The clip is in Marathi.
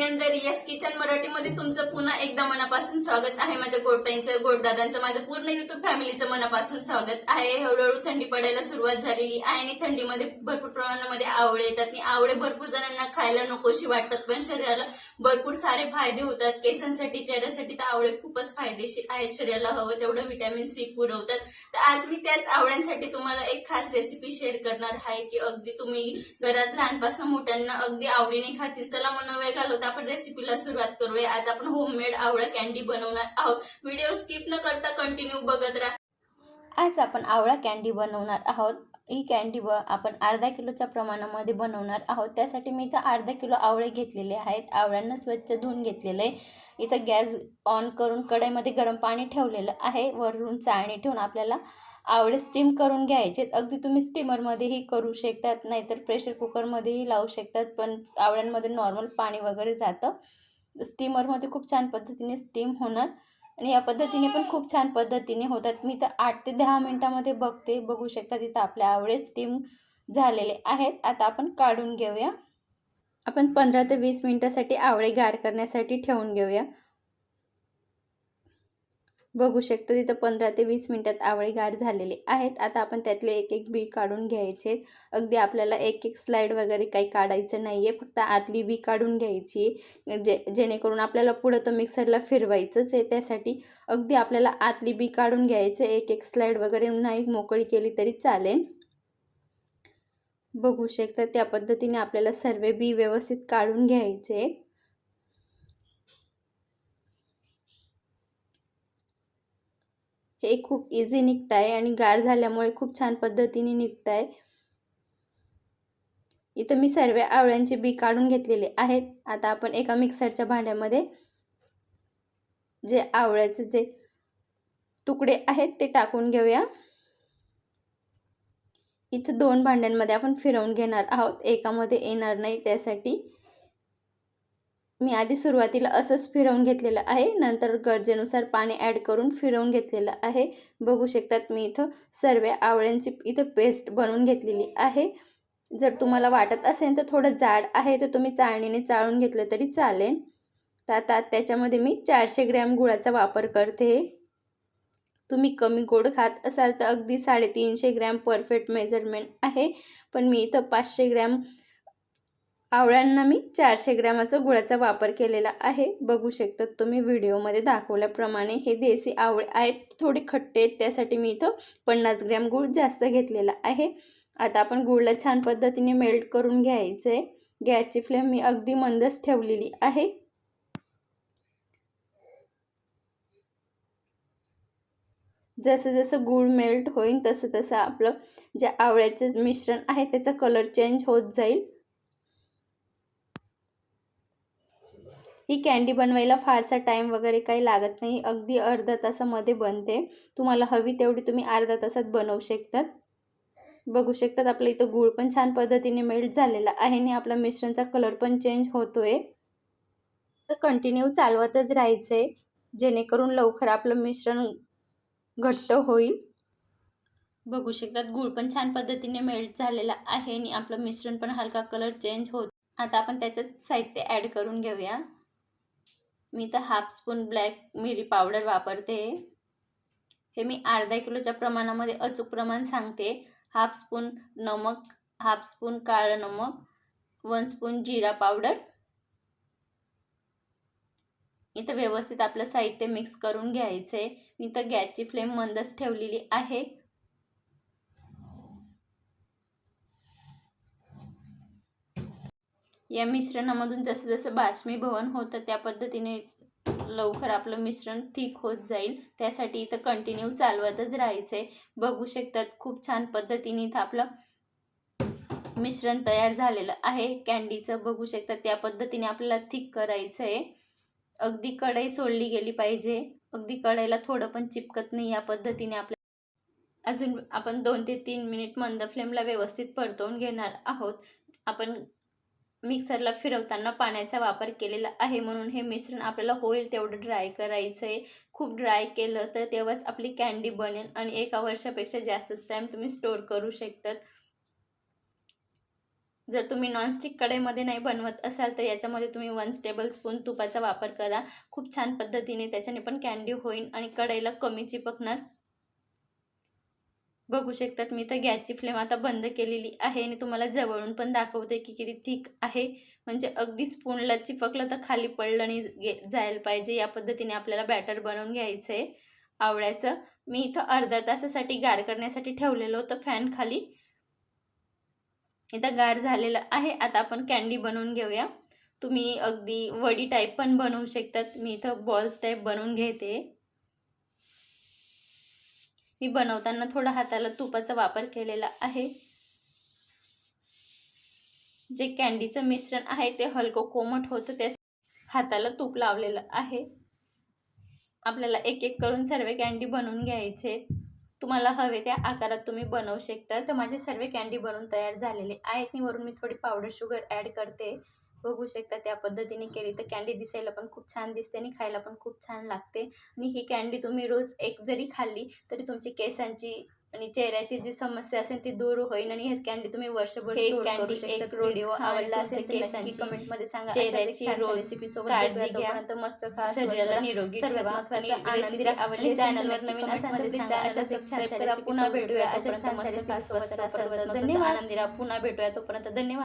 गाईस किचन मराठीमध्ये तुमचं पुन्हा एकदा मनापासून स्वागत आहे. माझ्या गोडताईंचं गोडदादांचं माझं पूर्ण युट्यूब फॅमिलीचं मनापासून स्वागत आहे. हळूहळू थंडी पडायला सुरुवात झालेली आहे आणि थंडीमध्ये भरपूर प्रमाणामध्ये आवळे येतात. आणि आवळे भरपूर जणांना खायला नकोशी वाटतात पण शरीराला भरपूर सारे फायदे होतात. केसांसाठी चेहऱ्यासाठी तर आवळे खूपच फायदेशीर आहेत. शरीराला हवं तेवढं व्हिटॅमिन सी पुरवतात. तर आज मी त्याच आवळ्यांसाठी तुम्हाला एक खास रेसिपी शेअर करणार आहे की अगदी तुम्ही घरात लहानपासून मोठ्यांना अगदी आवडीने खातील. चला मग घालवता आता आपण रेसिपीला सुरुवात करूया. आज आपण होममेड आवळा कॅन्डी बनवणार आहोत. व्हिडिओ स्किप न करता कंटिन्यू बघत राहा. आज आपण आवळा कॅन्डी बनवणार आहोत. ही कॅन्डी ब आपण अर्धा किलोच्या प्रमाणामध्ये बनवणार आहोत. त्यासाठी मी इथं अर्धा किलो आवळे घेतलेले आहेत. आवळ्यांना स्वच्छ धुवून घेतलेलं. आहे इथं गॅस ऑन करून कढईमध्ये गरम पाणी ठेवलेलं आहे. वरून चाळणी ठेवून आपल्याला आवळे स्टीम करून घ्यायचे. अगदी तुम्ही स्टीमरमध्येही करू शकतात नाहीतर प्रेशर कुकरमध्येही लावू शकतात पण आवळ्यांमध्ये नॉर्मल पाणी वगैरे जातं. स्टीमरमध्ये खूप छान पद्धतीने स्टीम होणार आणि या पद्धतीने पण खूप छान पद्धतीने होतात. मी तर आठ ते दहा मिनटामध्ये बघते बघू शकता तिथं आपल्या आवडे स्टीम झालेले आहेत. आता आपण काढून घेऊया. आपण पंधरा ते वीस मिनटासाठी आवळे गार करण्यासाठी ठेवून घेऊया. बघू शकतो. तिथं पंधरा ते वीस मिनटात आवळे गार झालेले आहेत. आता आपण त्यातले एक एक बी काढून घ्यायचे अगदी आपल्याला एक एक स्लाईड वगैरे काही काढायचं नाही आहे फक्त आतली बी काढून घ्यायची जे जेणेकरून आपल्याला पुढं तर मिक्सरला फिरवायचंच आहे. त्यासाठी अगदी आपल्याला आतली बी काढून घ्यायचं एक एक स्लाईड वगैरे नाही मोकळी केली तरी चालेल. बघू शकता त्या पद्धतीने आपल्याला सर्व बी व्यवस्थित काढून घ्यायचे हे खूप इझी निघत आहे आणि गाळ झाल्यामुळे खूप छान पद्धतीने निघत आहे इथं मी सर्व आवळ्यांचे बी काढून घेतलेले आहेत. आता आपण एका मिक्सरच्या भांड्यामध्ये जे आवळ्याचे जे तुकडे आहेत ते टाकून घेऊया. इथं दोन भांड्यांमध्ये आपण फिरवून घेणार आहोत. एकामध्ये येणार नाही त्यासाठी. मी आधी सुरुवातीला असंच फिरवून घेतलेलं आहे. नंतर गरजेनुसार पाणी ॲड करून फिरवून घेतलेलं आहे. बघू शकतात मी इथं सर्व आवळ्यांची इथं पेस्ट बनवून घेतलेली आहे. जर तुम्हाला वाटत असेल तर थोडं जाड आहे तर तुम्ही चाळणीने चाळून घेतलं तरी चालेल. तर आता त्याच्यामध्ये मी चारशे ग्रॅम गुळाचा वापर करते. तुम्ही कमी गोड खात असाल तर अगदी साडेतीनशे ग्रॅम परफेक्ट मेजरमेंट आहे. पण मी इथं पाचशे ग्रॅम आवळ्यांना मी चारशे ग्रॅमाचा गुळाचा वापर केलेला आहे. बघू शकतात तुम्ही व्हिडिओमध्ये दाखवल्याप्रमाणे हे देसी आवळे आहेत. थोडी खट्टे आहेत त्यासाठी मी इथं पन्नास ग्रॅम गूळ जास्त घेतलेला आहे. आता आपण गुळला छान पद्धतीने मेल्ट करून घ्यायचं आहे गॅसची फ्लेम मी अगदी मंदच ठेवलेली आहे. जसं जसं गूळ मेल्ट होईल तसं तसं आपलं जे आवळ्याचं मिश्रण आहे त्याचा कलर चेंज होत जाईल. ही कॅन्डी बनवायला फारसा टाईम वगैरे काही लागत नाही. अगदी अर्धा तासामध्ये बनते. तुम्हाला हवी तेवढी तुम्ही अर्धा तासात बनवू शकतात. बघू शकतात आपलं इथं गूळ पण छान पद्धतीने मेल्ट झालेला आहे आणि आपला मिश्रणचा कलर पण चेंज होतो आहे तर कंटिन्यू चालवतच राहायचं आहे जेणेकरून लवकर आपलं मिश्रण घट्ट होईल. बघू शकतात गूळ पण छान पद्धतीने मेल्ट झालेला आहे आणि आपलं मिश्रण पण हलका कलर चेंज होत. आता आपण त्याच्यात साहित्य ॲड करून घेऊया. मी तर हाफ स्पून ब्लॅक मिरी पावडर वापरते. हे मी अर्धा किलोच्या प्रमाणामध्ये अचूक प्रमाण सांगते. हाफ स्पून नमक हाफ स्पून काळं नमक वन स्पून जिरा पावडर. इथं व्यवस्थित आपलं साहित्य मिक्स करून घ्यायचं आहे मी तर गॅसची फ्लेम मंदच ठेवलेली आहे. या मिश्रणामधून जसं जसं बाष्मीभवन होतं त्या पद्धतीने लवकर आपलं मिश्रण थिक होत जाईल. त्यासाठी इथं कंटिन्यू चालवतच राहायचं आहे बघू शकतात खूप छान पद्धतीने इथं आपलं मिश्रण तयार झालेलं आहे. कॅन्डीचं बघू शकतात त्या पद्धतीने आपल्याला थिक करायचं आहे अगदी कढई सोडली गेली पाहिजे. अगदी कढईला थोडं पण चिपकत नाही या पद्धतीने आपल्या अजून आपण दोन ते तीन मिनिट मंद फ्लेमला व्यवस्थित परतवून घेणार आहोत. आपण मिक्सरला फिरवताना पाण्याचा वापर केलेला आहे म्हणून हे मिश्रण आपल्याला होईल तेवढं ड्राय करायचं आहे खूप ड्राय केलं तर तेव्हाच आपली कॅन्डी बनेल आणि एका वर्षापेक्षा जास्त टाईम तुम्ही स्टोअर करू शकतात. जर तुम्ही नॉनस्टिक कढईमध्ये नाही बनवत असाल तर याच्यामध्ये तुम्ही वन टेबल स्पून तुपाचा वापर करा. खूप छान पद्धतीने त्याच्याने पण कॅन्डी होईल आणि कढईला कमी चिपकणार. बघू शकतात. मी तर गॅसची फ्लेम आता बंद केलेली आहे आणि तुम्हाला जवळून पण दाखवते की किती थिक आहे. म्हणजे अगदी स्पूनला चिपकलं तर खाली पडलं नाही गे जायला पाहिजे. या पद्धतीने आपल्याला बॅटर बनवून घ्यायचं आहे आवळ्याचं. मी इथं अर्धा तासासाठी गार करण्यासाठी ठेवलेलं होतं फॅन खाली. इथं गार झालेलं आहे. आता आपण कॅन्डी बनवून घेऊया. तुम्ही अगदी वडी टाईप पण बनवू शकतात. मी इथं बॉल्स टाईप बनवून घेते. मी बनवताना थोडा हाताला तुपाचा वापर केलेला आहे. जे कॅन्डीचं मिश्रण आहे ते हलकं कोमट होतं त्या हाताला तूप लावलेलं आहे. आपल्याला एक एक करून सर्व कॅन्डी बनवून घ्यायचे. तुम्हाला हवे त्या आकारात तुम्ही बनवू शकता. तर माझे सर्व कॅन्डी बनवून तयार झालेले आहेत. आणि वरून मी थोडी पावडर शुगर ॲड करते. बघू शकता त्या पद्धतीने केली. तर कॅन्डी दिसायला पण खूप छान दिसते आणि खायला पण खूप छान लागते. आणि ही कॅन्डी तुम्ही रोज एक जरी खाल्ली तरी तुमची केसांची आणि चेहऱ्याची जी समस्या असेल ती दूर होईल आणि हे कॅन्डी तुम्ही वर्षभर कॅन्डी. एक व्हिडिओ आवडला असेल केसांची, कमेंटमध्ये सांगा. चेहऱ्याची रोज रेसिपी सोबत काळजी घ्या. मस्त खा शरीराला निरोगी सर्वात ठेवा महत्त्वाचं आणि आनंदी. आवडली चॅनलवर नवीन असाल तर चॅनलला सबस्क्राईब करा. पुन्हा भेटूया. अशाच छान रेसिपी सोबत धन्यवाद धन्यवाद आनंदी राहा. पुन्हा भेटूया. तोपर्यंत धन्यवाद.